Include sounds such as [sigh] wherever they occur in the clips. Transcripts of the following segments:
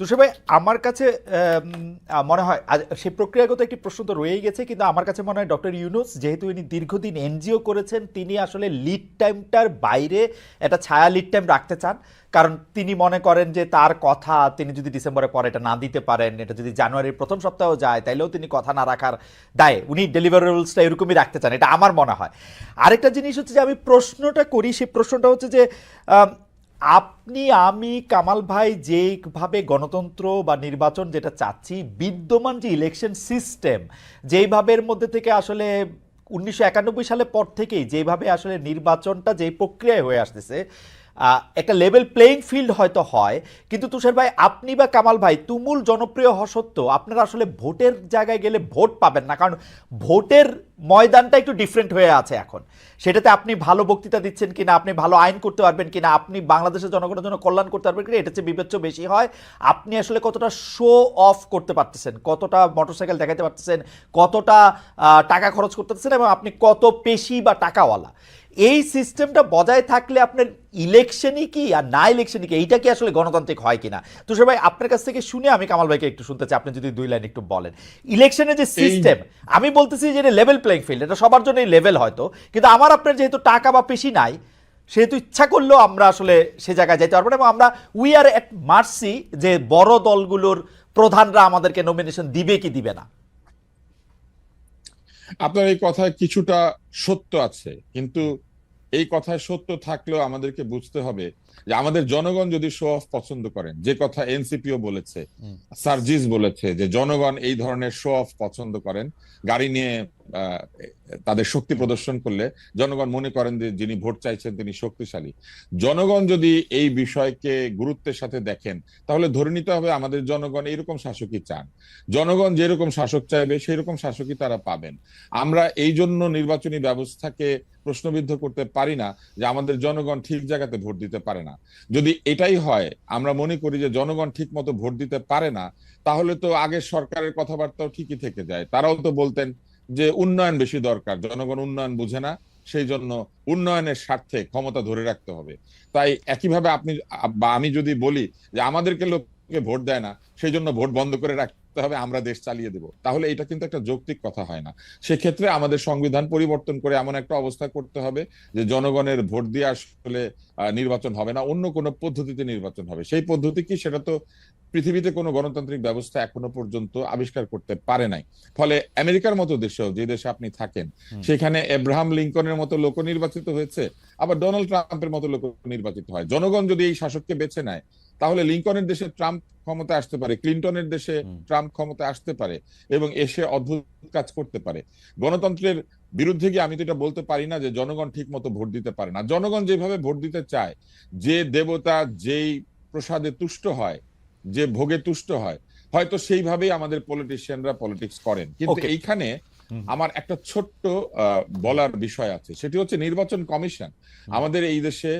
তুষার ভাই আমার কাছে মনে হয় সেই প্রক্রিয়াগত একটি প্রশ্ন তো রয়েই গেছে, কিন্তু আমার কাছে মনে হয় ডক্টর ইউনুস, যেহেতু ইনি দীর্ঘদিন এনজিও করেছেন, তিনি আসলে লিড টাইমটার বাইরে একটা ছায়া লিড টাইম রাখতে চান। কারণ তিনি মনে করেন যে তার কথা তিনি যদি ডিসেম্বরে পরে এটা না দিতে পারেন, এটা যদি জানুয়ারির প্রথম সপ্তাহেও যায়, তাইলেও তিনি কথা না রাখার দায়ে উনি ডেলিভারেবলসটা এরকমই রাখতে চান, এটা আমার মনে হয়। আরেকটা জিনিস হচ্ছে যে আমি প্রশ্নটা করি, সেই প্রশ্নটা হচ্ছে যে আপনি, আমি, কামাল ভাই যেইভাবে গণতন্ত্র বা নির্বাচন যেটা চাচ্ছি, বিদ্যমান যে ইলেকশন সিস্টেম যেইভাবের মধ্যে থেকে আসলে উনিশশো সালে পর থেকেই যেভাবে আসলে নির্বাচনটা যে প্রক্রিয়ায় হয়ে আসতেছে একটা লেভেল প্লেইং ফিল্ড হয়তো হয়, কিন্তু তুষার ভাই, আপনি বা কামাল ভাই, তুমুল জনপ্রিয় হওয়া সত্ত্বেও আপনারা আসলে ভোটের জায়গায় গেলে ভোট পাবেন না, কারণ ভোটের ময়দানটা একটু ডিফারেন্ট হয়ে আছে এখন। সেটাতে আপনি ভালো বক্তৃতা দিচ্ছেন কিনা, আপনি ভালো আইন করতে পারবেন কিনা, আপনি বাংলাদেশের জনগণের জন্য কল্যাণ করতে পারবেন কিনা, এটা হচ্ছে বিবেচ্য বেশি হয়। আপনি আসলে কতটা শো অফ করতে পারতেছেন, কতটা মোটরসাইকেল দেখাতে পারতেছেন, কতটা টাকা খরচ করতে পারতেছেন এবং আপনি কত পেশি বা টাকাওয়ালা। এই সিস্টেমটা বজায় থাকলে আপনার ইলেকশনই কি আর না ইলেকশনই কি? এইটা কি আসলে গণতান্ত্রিক হয় কিনা? তুষার ভাই আপনার কাছ থেকে শুনে আমি কামাল ভাইকে একটু শুনতে চাই আপনি যদি দুই লাইন একটু বলেন। ইলেকশনের যে সিস্টেম আমি বলতেছি যে এটা লেভেল প্লেইং ফিল্ড এটা সবার জন্যই লেভেল হয়তো কিন্তু আমার আপনার যেহেতু টাকা বা পেশি নাই সেহেতু ইচ্ছা করলেও আমরা আসলে সে জায়গায় যাইতে পারব না এবং আমরা উই আর এট মার্সি যে বড় দলগুলোর প্রধানরা আমাদেরকে নমিনেশন দিবে কি দিবে না। আপনার এই কথায় কিছুটা সত্য আছে কিন্তু এই কথায় সত্য থাকলেও আমাদেরকে বুঝতে হবে যে আমাদের জনগণ যদি শো অফ পছন্দ করেন যে কথা এনসিপিও বলেছে সার্জিস বলেছে যে জনগণ এই ধরনের শো অফ পছন্দ করেন গাড়ি নিয়ে তাদের শক্তি প্রদর্শন করলে জনগণ মনে করেন যে যিনি ভোট চাইছেন তিনি শক্তিশালী। জনগণ যদি এই বিষয়কে গুরুত্বের সাথে দেখেন তাহলে ধরে নিতে হবে আমাদের জনগণ এইরকম শাসকই চান। জনগণ যেরকম শাসক চাইবে সেই রকম শাসকই তারা পাবেন। আমরা এই জন্য নির্বাচনী ব্যবস্থাকে প্রশ্নবিদ্ধ করতে পারি না যে আমাদের জনগণ ঠিক জায়গাতে ভোট দিতে পারে না। যদি এটাই হয়, আমরা মনে করি যে জনগণ ঠিক মতো ভোট দিতে পারে না, তাহলে তো আগের সরকারের কথাবার্তাও ঠিকই থেকে যায়। তারাও তো বলতেন যে উন্নয়ন বেশি দরকার, জনগণ উন্নয়ন বুঝে না, সেই জন্য উন্নয়নের স্বার্থে ক্ষমতা ধরে রাখতে হবে। তাই একইভাবে আপনি, বা আমি যদি বলি যে আমাদেরকে লোককে ভোট দেয় না, সেই জন্য ভোট বন্ধ করে রাখতে হবে আমরা দেশ চালিয়ে দেব। তাহলে এটা কিন্তু একটা যৌক্তিক কথা হয় না। সেক্ষেত্রে আমাদের সংবিধান পরিবর্তন করে এমন একটা অবস্থা করতে হবে যে জনগণের ভোট দিয়ে আসলে নির্বাচন হবে না অন্য কোনো পদ্ধতিতে নির্বাচন হবে। সেই পদ্ধতি কি? সেটা তো পৃথিবীতে কোনো গণতান্ত্রিক ব্যবস্থা এখনও পর্যন্ত আবিষ্কার করতে পারে নাই। ফলে আমেরিকার মতো দেশেও যে দেশে আপনি থাকেন সেখানে এব্রাহাম লিঙ্কনের মতো লোক নির্বাচিত হয়েছে আবার ডোনাল্ড ট্রাম্পের মতো লোক নির্বাচিত হয়। জনগণ যদি এই শাসককে বেছে নেয় তাহলে লিঙ্কনের দেশে ট্রাম্প ক্ষমতা আসতে পারে ক্লিন্টনের দেশে ট্রাম্প ক্ষমতা আসতে পারে এবং এসে অদ্ভুত কাজ করতে পারে। গণতন্ত্রের বিরুদ্ধে গিয়ে আমি তো এটা বলতে পারি না যে জনগণ ঠিক মতো ভোট দিতে পারে না। জনগণ যেভাবে ভোট দিতে চায় যে দেবতা যেই প্রসাদে তুষ্ট হয় যে ভোগে তুষ্ট হয় হয়তো সেইভাবেই আমাদের পলিটিশিয়ানরা পলিটিক্স করেন। কিন্তু এইখানে আমার একটা ছোট্ট আহ, বলার বিষয় আছে। সেটি হচ্ছে নির্বাচন কমিশন। আমাদের এই দেশে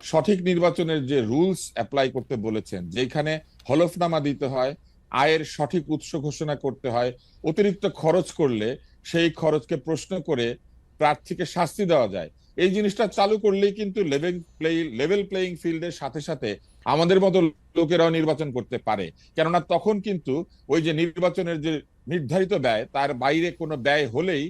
সঠিক নির্বাচনের যে রুলস অ্যাপ্লাই করতে বলেছেন, যেখানে হলফনামা দিতে হয়, আয়ের সঠিক উৎস ঘোষণা করতে হয়, অতিরিক্ত খরচ করলে সেই খরচকে প্রশ্ন করে প্রার্থীকে শাস্তি দেওয়া যায়। এই জিনিসটা চালু করলেই কিন্তু লেভেল প্লে লেভেল প্লেইং ফিল্ডের সাথে সাথে আমাদের মতো লোকেরাও নির্বাচন করতে পারে। কেননা তখন কিন্তু ওই যে নির্বাচনের যে নির্ধারিত ব্যয়, তার বাইরে কোনো ব্যয় হলেই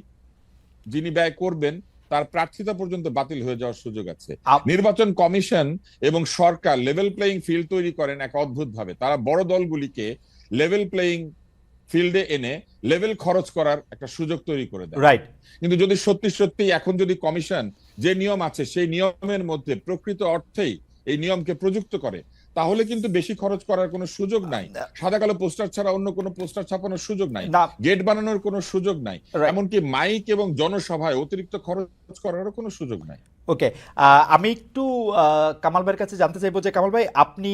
যিনি ব্যয় করবেন তার প্রার্থিতা পর্যন্ত বাতিল হয়ে যাওয়ার সুযোগ আছে। নির্বাচন কমিশন এবং সরকার লেভেল প্লেইং ফিল্ড তৈরি করেন এক অদ্ভুত ভাবে তারা বড় দলগুলিকে লেভেল প্লেইং ফিল্ডে এনে লেভেল খরচ করার একটা সুযোগ তৈরি করে দেয়। রাইট কিন্তু যদি সত্যি সত্যি এখন যদি কমিশন যে নিয়ম আছে সেই নিয়মের মধ্যে প্রকৃত অর্থেই এই নিয়মকে প্রযুক্ত করে তাহলে কিন্তু বেশি খরচ করার কোনো সুযোগ নাই। সাদা কালো পোস্টার ছাড়া অন্য কোনো পোস্টার ছাপানোর সুযোগ নাই। গেট বানানোর কোনো সুযোগ নাই. এমনকি মাইক এবং জনসভায় অতিরিক্ত খরচ করারও কোনো সুযোগ নাই। ওকে আমি একটু কামাল ভাইয়ের কাছে জানতে চাইব যে কামাল ভাই আপনি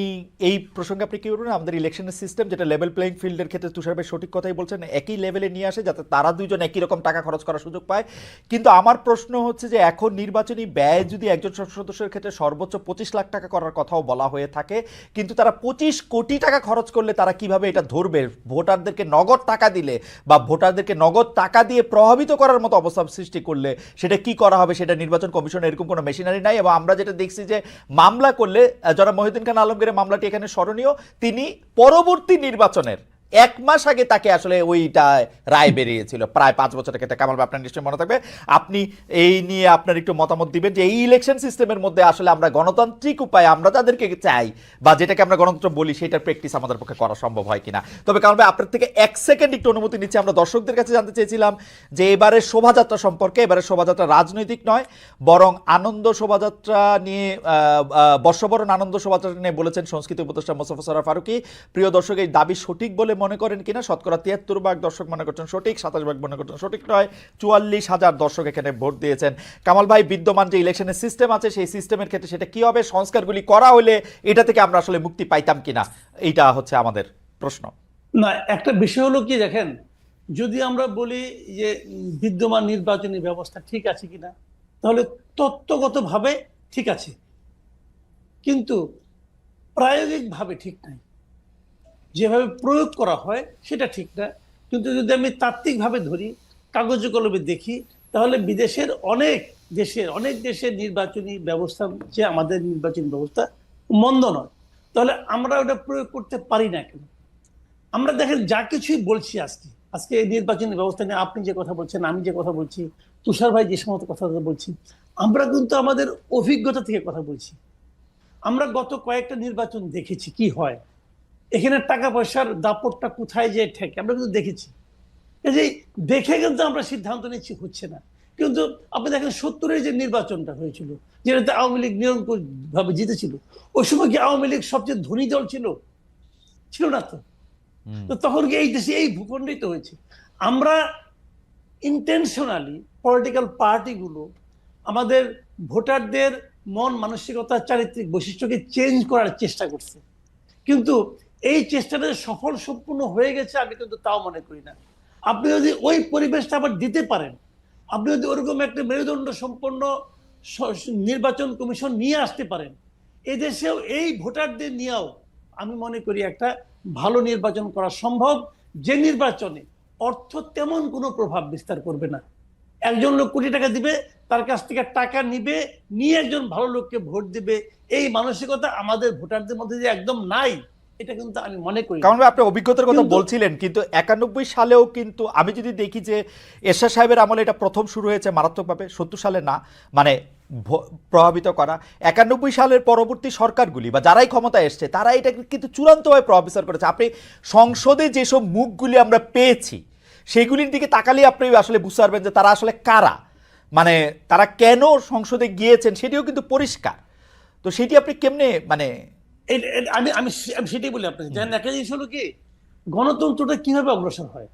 এই প্রসঙ্গে আপনি কি বলবেন? আমাদের ইলেকশনের সিস্টেম যেটা লেভেল প্লেইং ফিল্ডের ক্ষেত্রে তুষার ভাই সঠিক কথাই বলছেন একই লেভেলে নিয়ে আসে যাতে তারা দুইজন একই রকম টাকা খরচ করার সুযোগ পায়। কিন্তু আমার প্রশ্ন হচ্ছে যে এখন নির্বাচনী ব্যয় যদি একজন সংসদ সদস্যের ক্ষেত্রে সর্বোচ্চ পঁচিশ লাখ টাকা করার কথাও বলা হয়ে থাকে কিন্তু তারা পঁচিশ কোটি টাকা খরচ করলে তারা কীভাবে এটা ধরবে? ভোটারদেরকে নগদ টাকা দিলে বা ভোটারদেরকে নগদ টাকা দিয়ে প্রভাবিত করার মতো অবস্থা সৃষ্টি করলে সেটা কি করা হবে? সেটা নির্বাচন কমিশনের এরকম কোনো মেশিনারি নাই এবং আমরা যেটা দেখছি যে মামলা করলে যারা মহিউদ্দিন খান আলমগীরের মামলাটি এখানে স্মরণীয়। তিনি পরবর্তী নির্বাচনের এক মাস আগে তাকে আসলে ওইটা রায় বেরিয়েছিল। প্রায় পাঁচ বছর আগে কামাল আপনার নিশ্চয়ই মনে থাকবে। আপনি এই নিয়ে আপনার একটু মতামত দিবেন যে এই ইলেকশন সিস্টেমের মধ্যে আসলে আমরা গণতান্ত্রিক উপায়ে আমরা তাদেরকে চাই বা যেটাকে আমরা গণতন্ত্র বলি, সেটার প্র্যাকটিস আমাদের পক্ষে করা সম্ভব হয় কিনা। তবে কারণ ভাই, আপনার থেকে এক সেকেন্ড একটু অনুমতি নিচ্ছি। আমরা দর্শকদের কাছে জানতে চেয়েছিলাম যে এবারে শোভাযাত্রা সম্পর্কে, এবারে শোভাযাত্রা রাজনৈতিক নয়, বরং আনন্দ শোভাযাত্রা নিয়ে বর্ষবরণ আনন্দ শোভাযাত্রা নিয়ে বলেছেন সংস্কৃতি উপদেষ্টা মোস্তফা সরার ফারুকি। প্রিয় দর্শক, এই দাবি সঠিক বলে মনে করেন কিনা, শতকরা তিয়াত্তর ভাগ দর্শক মনে করছেন সঠিক, সাতাশ ভাগ মনে করছেন সঠিক নয়, চুয়াল্লিশ হাজার দর্শক এখানে ভোট দিয়েছেন। কামাল ভাই, বিদ্যমান যে ইলেকশনের সিস্টেম আছে, সেই সিস্টেমের ক্ষেত্রে সেটা কি হবে? সংস্কারগুলি করা হলে এটা থেকে আমরা আসলে মুক্তি পাইতাম কিনা? এইটা হচ্ছে আমাদের প্রশ্ন। না, একটা বিষয় হলো কি দেখেন, যদি আমরা বলি যে বিদ্যমান নির্বাচনী ব্যবস্থা ঠিক আছে কিনা, তাহলে তত্ত্বগতভাবে ঠিক আছে। কিন্তু প্রায়োগিকভাবে ঠিক নাই। যেভাবে প্রয়োগ করা হয়, সেটা ঠিক না। কিন্তু যদি আমি তাত্ত্বিকভাবে ধরি, কাগজে কলমে দেখি, তাহলে বিদেশের অনেক দেশের অনেক দেশের নির্বাচনী ব্যবস্থা, যে আমাদের নির্বাচনী ব্যবস্থা মন্দ নয়। তাহলে আমরা ওটা প্রয়োগ করতে পারি না কেন? আমরা দেখেন, যা কিছুই বলছি আজকে আজকে এই নির্বাচনী ব্যবস্থা নিয়ে আপনি যে কথা বলছেন, আমি যে কথা বলছি, তুষার ভাই যে সমস্ত কথা বলছি, আমরা কিন্তু আমাদের অভিজ্ঞতা থেকে কথা বলছি। আমরা গত কয়েকটা নির্বাচন দেখেছি কি হয়। এখানে টাকা পয়সার দাপটটা কোথায় যে ঠেকে? আমরা কিন্তু দেখেছি। এই দেখে কিন্তু আমরা সিদ্ধান্ত নিচ্ছি হচ্ছে না। কিন্তু আপনি দেখেন সত্তরের যে নির্বাচনটা হয়েছিল যেটাতে আওয়ামী লীগ নিরঙ্কুশ ভাবে জিতেছিল ওই সময় কি আওয়ামী লীগ সবচেয়ে ধনী দল ছিল? ছিল না তো। তো তখন কি এই দেশে এই ভূখণ্ডেই তো হয়েছে। আমরা ইন্টেনশনালি পলিটিক্যাল পার্টিগুলো আমাদের ভোটারদের মন মানসিকতা চারিত্রিক বৈশিষ্ট্যকে চেঞ্জ করার চেষ্টা করছে। কিন্তু এই চেষ্টাটা সফল সম্পূর্ণ হয়ে গেছে, আমি কিন্তু তাও মনে করি না। আপনি যদি ওই পরিবেশটা আবার দিতে পারেন, আপনি যদি ওরকম একটা মেরুদণ্ড সম্পন্ন নির্বাচন কমিশন নিয়ে আসতে পারেন, এদেশেও এই ভোটারদের নিয়েও আমি মনে করি একটা ভালো নির্বাচন করা সম্ভব। যে নির্বাচনে অর্থ তেমন কোনো প্রভাব বিস্তার করবে না। একজন লোক কোটি টাকা দিবে, তার কাছ থেকে টাকা নিবে, নিয়ে একজন ভালো লোককে ভোট দিবে। এই মানসিকতা আমাদের ভোটারদের মধ্যে যে একদম নাই এটা কিন্তু আমি মনে করি। কারণ আপনি অভিজ্ঞতার কথা বলছিলেন কিন্তু একানব্বই সালেও কিন্তু আমি যদি দেখি যে এরশাদ সাহেবের আমলে এটা প্রথম শুরু হয়েছে মারাত্মকভাবে সত্তর সালে না মানে প্রভাবিত করা একানব্বই সালের পরবর্তী সরকারগুলি বা যারাই ক্ষমতায় এসছে তারা এটা কিন্তু চূড়ান্তভাবে প্রভাব বিস্তার করেছে। আপনি সংসদে যেসব মুখগুলি আমরা পেয়েছি সেগুলির দিকে তাকালে আপনি আসলে বুঝতে পারবেন যে তারা আসলে কারা। মানে তারা কেন সংসদে গিয়েছেন সেটিও কিন্তু পরিষ্কার। তো সেটি আপনি কেমনে মানে আমি আমি আমি সেটাই বলি আপনাকে। একটা জিনিস হলো কি? গণতন্ত্রটা কীভাবে অগ্রসর হয়?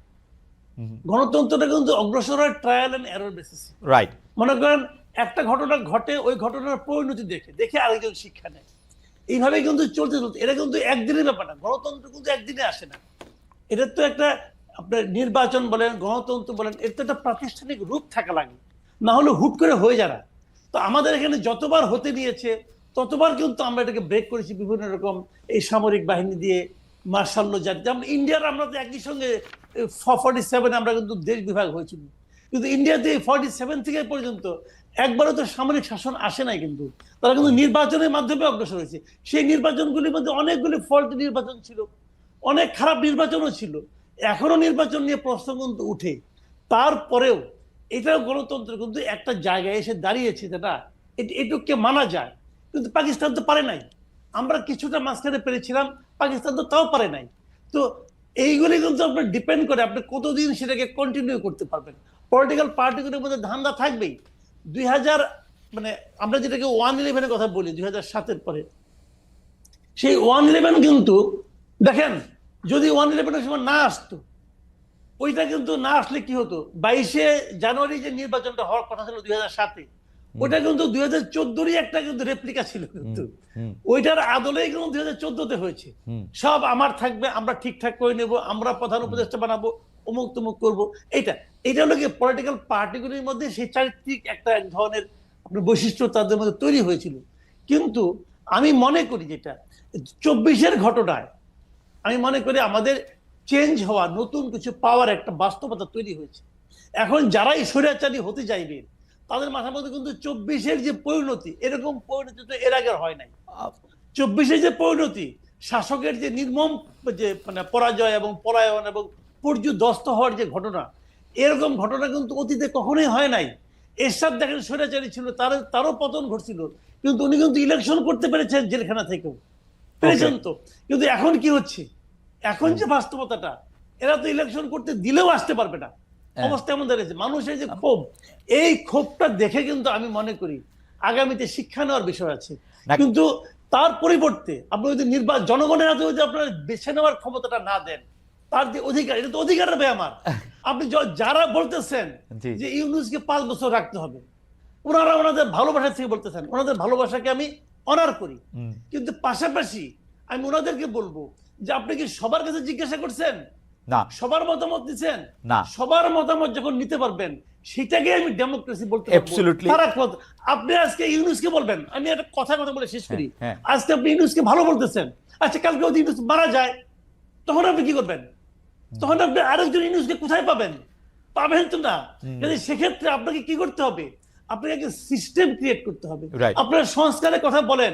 গণতন্ত্রটা কিন্তু অগ্রসর হয় ট্রায়াল এরর বেসিস রাইট মনে করেন একটা ঘটনা ঘটে ওই ঘটনার পরিণতি দেখে দেখে আরেকজন শিক্ষা নেয়। এইভাবে কিন্তু চলতে চলতে এটা কিন্তু একদিনের ব্যাপার না গণতন্ত্র কিন্তু একদিনে আসে না। এটা তো একটা আপনার নির্বাচন বলেন গণতন্ত্র বলেন এর তো একটা প্রাতিষ্ঠানিক রূপ থাকা লাগে। না হলে হুট করে হয়ে যারা। তো আমাদের এখানে যতবার হতে নিয়েছে ততবার কিন্তু আমরা এটাকে ব্রেক করেছি বিভিন্ন রকম এই সামরিক বাহিনী দিয়ে মার্শাল্য জাতি যেমন ইন্ডিয়ার আমরা তো একই সঙ্গে ফর্টি সেভেন আমরা কিন্তু দেশ বিভাগ হয়েছিল কিন্তু ইন্ডিয়াতে ফর্টি সেভেন থেকে পর্যন্ত একবারও তো সামরিক শাসন আসে নাই কিন্তু। তারা কিন্তু নির্বাচনের মাধ্যমে অগ্রসর হয়েছে। সেই নির্বাচনগুলির মধ্যে অনেকগুলি ফল্ট নির্বাচন ছিল। অনেক খারাপ নির্বাচনও ছিল। এখনও নির্বাচন নিয়ে প্রশ্ন কিন্তু উঠে। তারপরেও এটাও গণতন্ত্র কিন্তু একটা জায়গায় এসে দাঁড়িয়েছে যেটা এট- এটুকুকে মানা যায়। কিন্তু পাকিস্তান তো পারে নাই। আমরা কিছুটা মাঝখানে পেরেছিলাম, পাকিস্তান তো তাও পারে নাই। তো এইগুলি কিন্তু আপনার ডিপেন্ড করে আপনি কতদিন সেটাকে কন্টিনিউ করতে পারবেন। পলিটিক্যাল পার্টিগুলির মধ্যে ধান্দা থাকবেই। দুই হাজার মানে আমরা যেটাকে ওয়ান ইলেভেনের কথা বলি, দুই হাজার সাতের পরে। সেই ওয়ান ইলেভেন কিন্তু, দেখেন, যদি ওয়ান ইলেভেনের সময় না আসতো, ওইটা কিন্তু না আসলে কি হতো? বাইশে জানুয়ারি যে নির্বাচনটা হওয়ার কথা ছিল দুই হাজার সাতে। ওইটা কিন্তু দুই হাজার চোদ্দোরই একটা কিন্তু রেপ্লিকা ছিল কিন্তু। ওইটার আদলেই কিন্তু দুই হাজার চোদ্দোতে হয়েছে। সব আমার থাকবে আমরা ঠিকঠাক করে নেব আমরা প্রধান উপদেষ্টা বানাবো অমুক তমুক করব। এইটা এটা হলো কি পলিটিক্যাল পার্টিগুলির মধ্যে সেই চারিত্রিক একটা এক ধরনের আপনার বৈশিষ্ট্য তাদের মধ্যে তৈরি হয়েছিল। কিন্তু আমি মনে করি যেটা চব্বিশের ঘটনায় আমি মনে করি আমাদের চেঞ্জ হওয়া নতুন কিছু পাওয়ার একটা বাস্তবতা তৈরি হয়েছে। এখন যারাই স্বৈরাচারী হতে চাইবে তাদের মাথার মধ্যে কিন্তু চব্বিশের যে পরিণতি এরকম পরিণতি তো এর আগে হয় নাই। চব্বিশে যে পরিণতি শাসকের যে নির্মম যে মানে পরাজয় এবং পলায়ন এবং পর্যুদস্ত হওয়ার যে ঘটনা এরকম ঘটনা কিন্তু অতীতে কখনোই হয় নাই। এরশাদ দেখেন স্বৈরাচারী ছিল তার তারও পতন ঘটছিল কিন্তু উনি কিন্তু ইলেকশন করতে পেরেছেন জেলখানা থেকেও। পেরেছেন তো। কিন্তু এখন কি হচ্ছে? এখন যে বাস্তবতাটা এরা তো ইলেকশন করতে দিলেও আসতে পারবে না। অবস্থা এমন দাঁড়িয়েছে মানুষের যে ক্ষোভ এই ক্ষোভটা দেখে কিন্তু আমি মনে করি আগামীতে শিক্ষা নেওয়ার বিষয় আছে। কিন্তু তার পরিবর্তে আপনি যদি নির্বাচন জনগণের হাতে যদি আপনার বেছে নেওয়ার ক্ষমতাটা না দেন তার যে অধিকার এটা তো অধিকারের ব্যাপার আমার। [laughs] আপনি যারা বলতেছেন। যে ইউনুসকে পাঁচ বছর রাখতে হবে ওনারা ওনাদের ভালোবাসা থেকে বলতেছেন ওনাদের ভালোবাসাকে আমি অনার করি। কিন্তু পাশাপাশি আমি ওনাদেরকে বলব যে আপনি কি সবার কাছে জিজ্ঞাসা করছেন? না। সবার মতামত দিচ্ছেন? না। সবার মতামত যখন নিতে পারবেন সেটাকে আমি ডেমোক্রেসি বলতে কথা, আপনি আজকে ইউনুসকে বলবেন আমি একটা কথা কথা বলে শেষ করি। হ্যাঁ, আজকে আপনি ইউনুসকে ভালো বলতেছেন। আচ্ছা কালকে যদি ইউনুস মারা যায় তখন আপনি কি করবেন? তখন আপনি আরেকজন ইউনুসকে কোথায় পাবেন? পাবেন তো না। কিন্তু সেক্ষেত্রে আপনাকে কি করতে হবে? আপনাকে একটা সিস্টেম ক্রিয়েট করতে হবে। আপনার সংস্কারের কথা বলেন।